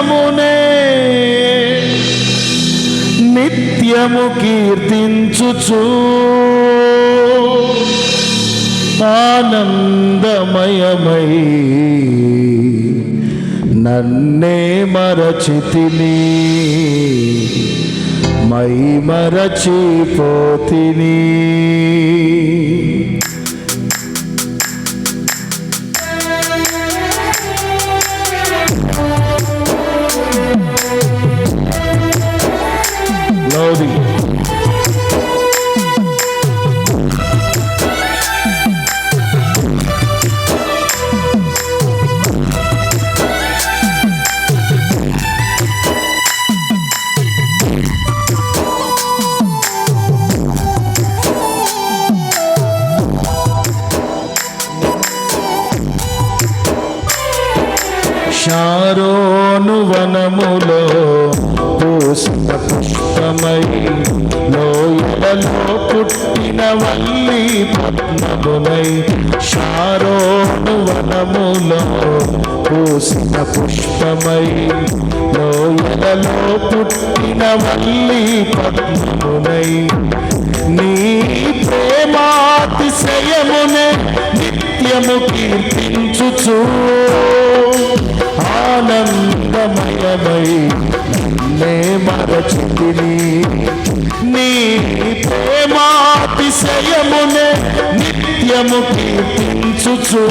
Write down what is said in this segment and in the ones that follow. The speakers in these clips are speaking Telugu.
నిత్యమునే నిత్యము కీర్తించుచు ఆనందమయమై నన్నే మరచితిని మై మరచిపోతిని. Lodi. శారోను వనములో పూసిన పుష్పమై లోయలలో పుట్టిన వల్లి పద్మమునై షారోను వనములో పూసిన పుష్పమై లోయలలో పుట్టిన వల్లి పద్మమునై నీ ప్రేమాతిశయమునే నిత్యము కీర్తించుచు. ఆనందమయమై మరచుకుని నీ ప్రేమాతిశయమునే నిత్యము కీర్తించుచు.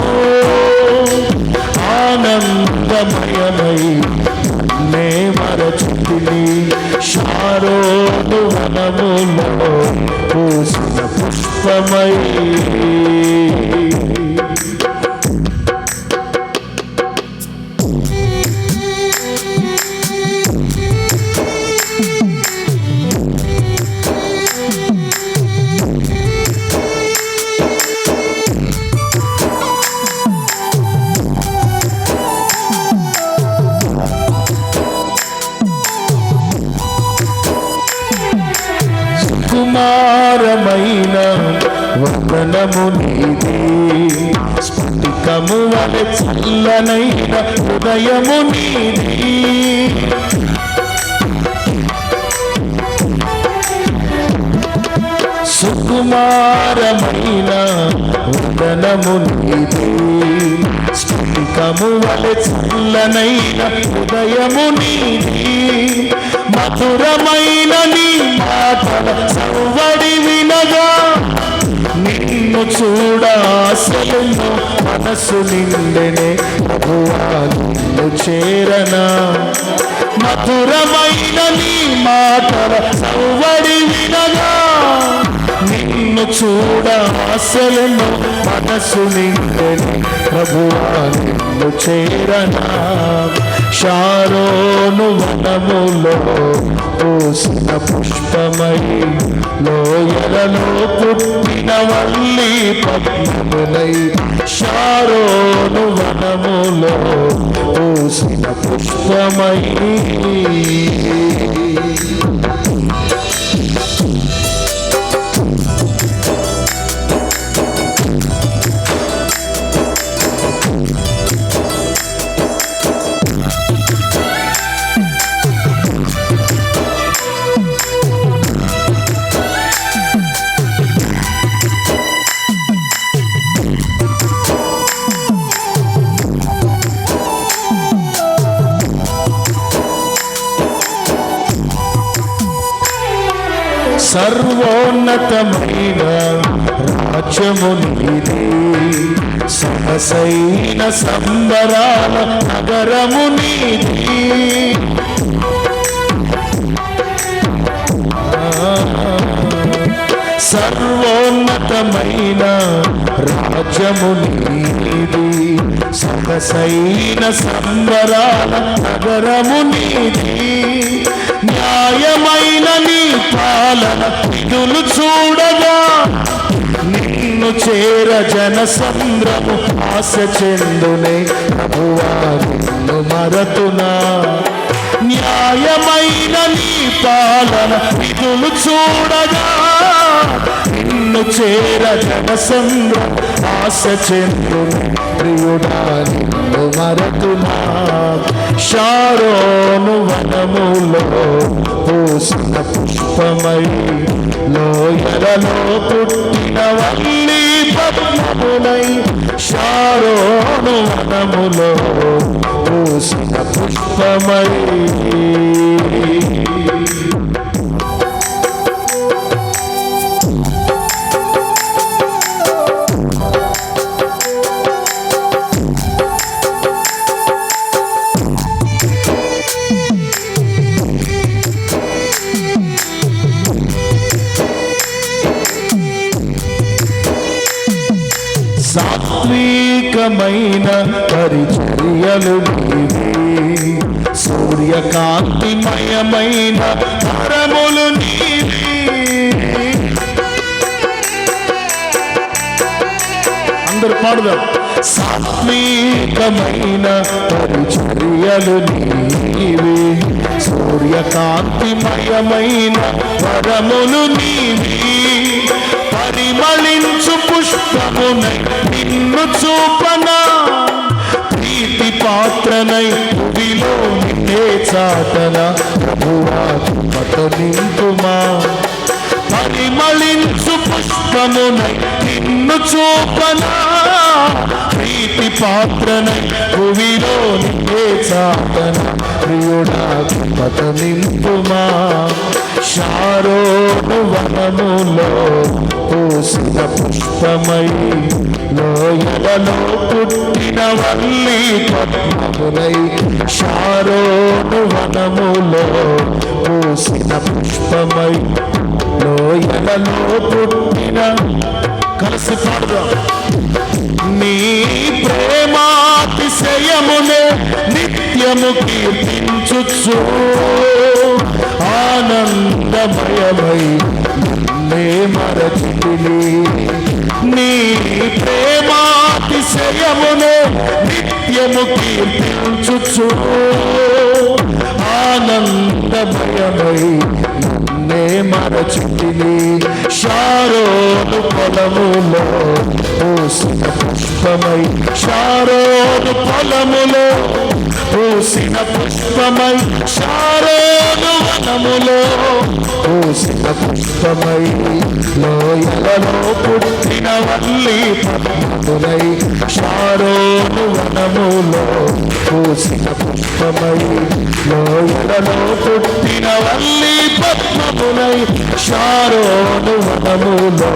ఆనందమయమై నే మరచుకుని శారోదు వనములో పూసిన పుష్పమై. వందనము నీది. స్ఫటికము వలె చల్లనైన హృదయము నీది. సుకుమారమైన వదనము నీది. స్ఫటికము వలె చల్లనైన హృదయము నీది. మధురమైన నీ మాటల సవ్వడి వినగా నిన్ను చూడాసలను మనసు నిండెనే ప్రభువా నిన్ను చేరనా? మధురమైన నీ మాటల సవ్వడి వినగా నిన్ను చూడ ఆశలను మనసు నిండెని ప్రభువా నిన్ను చేరనా? షారోను వనములో పూసిన పుష్పమై లోయలలో పుట్టిన వల్లి పద్మములై షారోను వనములో పూసిన పుష్పమై సర్వోన్నతమైన రాజ్యము నీది. సహసైన సంబరాల నగరము నీది. సర్వోన్నతమైన రాజ్యము నీది. సహసైన సంబరాల నగరము నీది. న్యాయమైన నీ పాలన విధులు చూడగా నిన్ను చేర జన సంద్రము ఆశ చెందునే ప్రభువా నిన్ను మరతునా. న్యాయమైన నీ పాలన విధులు చూడగా నిన్ను చేర జన సంద్రము ఆశ చెందునే ప్రియుడా నిన్ను మరతునా. షారోను వనములో పూసిన పుష్పమై లోయలలో పుట్టిన వల్లి పద్మమునై శారోను వనములో పూసిన పుష్పమై. సాత్వికమైన పరిచర్యలు నీవే. సూర్యకాంతిమయమైన పరములు నీ అందరు పాడుదాం. సాత్వికమైన పరిచర్యలు నీవే. సూర్యకాంతిమయమైన వరములు నీవే. పరిమళించు పుష్పమునై నిన్ను చూపనా. ప్రీతి పాత్రనై భూమిలో నిన్నే చాటన. ప్రభువా మత నింపుమా. పరిమళించు పుష్పమునై నిన్ను చూపనా. ప్రీతి పాత్రన భూమిలో నిన్నే చాతన ప్రియుడా మత నింపుమా. శారోను వనములో పూసిన పుష్పమై లోయలలో పుట్టిన వల్లి పద్మములై శారోను వనములో పూసిన పుష్పమై లోయలలో పుట్టిన కలిసి పాడుదాం. నిత్యము కీర్తించు ఆనందమయమై నిన్నే మరచిలి నీ ప్రేమాతిశయమును నిత్యము కీర్తించు ఆనందమయమై నిన్నే మరచిలి షారోను పొలములో పూసిన పుష్పమై షారోను పొలములో పూసిన పుష్పమై శారోను వనములో. పూసిన పుష్పమై లోయలలో పుట్టిన వల్లి పద్మములై శారోను వనములో. పూసిన పుష్పమై లోయలలో పుట్టిన వల్లి పద్మములై శారోను వనములో.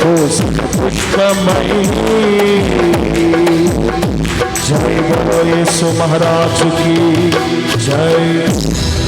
పూసిన పుష్పమై महाराज की जय।